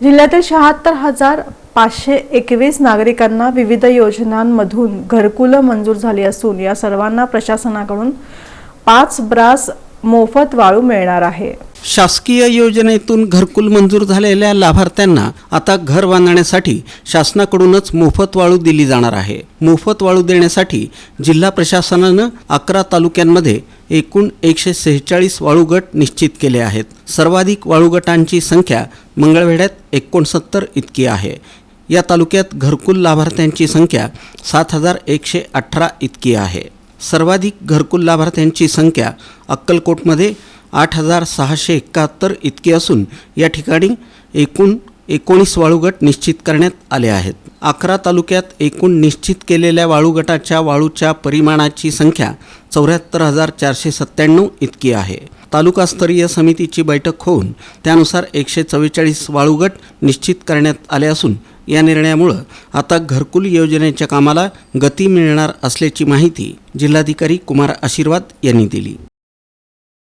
जिल्ह्यातील शहात्तर हजार पाचशे एकवीस नागरिकांना विविध योजनांमधून घरकुलं मंजूर झाली असून या सर्वांना प्रशासनाकडून पाच ब्रास मोफत वाळू मिळणार आहे. शासकीय योजनेतून घरकुल मंजूर झालेल्या लाभार्थ्यांना आता घर बांधण्यासाठी शासनाकडूनच मोफत वाळू दिली जाणार आहे. मोफत वाळू देण्यासाठी जिल्हा प्रशासनानं अकरा तालुक्यांमध्ये एकूण एकशे सेहेचाळीस वाळूगट निश्चित केले आहेत. सर्वाधिक वाळू गटांची संख्या मंगळवेढ्यात एकोणसत्तर इतकी आहे. या तालुक्यात घरकुल लाभार्थ्यांची संख्या सात हजार एकशे अठरा इतकी आहे. सर्वाधिक घरकुल लाभार्थ्यांची संख्या अक्कलकोटमध्ये आठ हजार सहाशे एकाहत्तर इतकी असून या ठिकाणी एकूण एकोणीस वाळूगट निश्चित करण्यात आले आहेत. अकरा तालुक्यात एकूण निश्चित केलेल्या वाळूगटाच्या वाळूच्या परिमाणाची संख्या चौऱ्याहत्तर हजार चारशे सत्त्याण्णव इतकी आहे. तालुकास्तरीय समितीची बैठक होऊन त्यानुसार एकशे चव्वेचाळीस वाळूगट निश्चित करण्यात आले असून या निर्णयामुळं आता घरकुल योजनेच्या कामाला गती मिळणार असल्याची माहिती जिल्हाधिकारी कुमार आशीर्वाद यांनी दिली.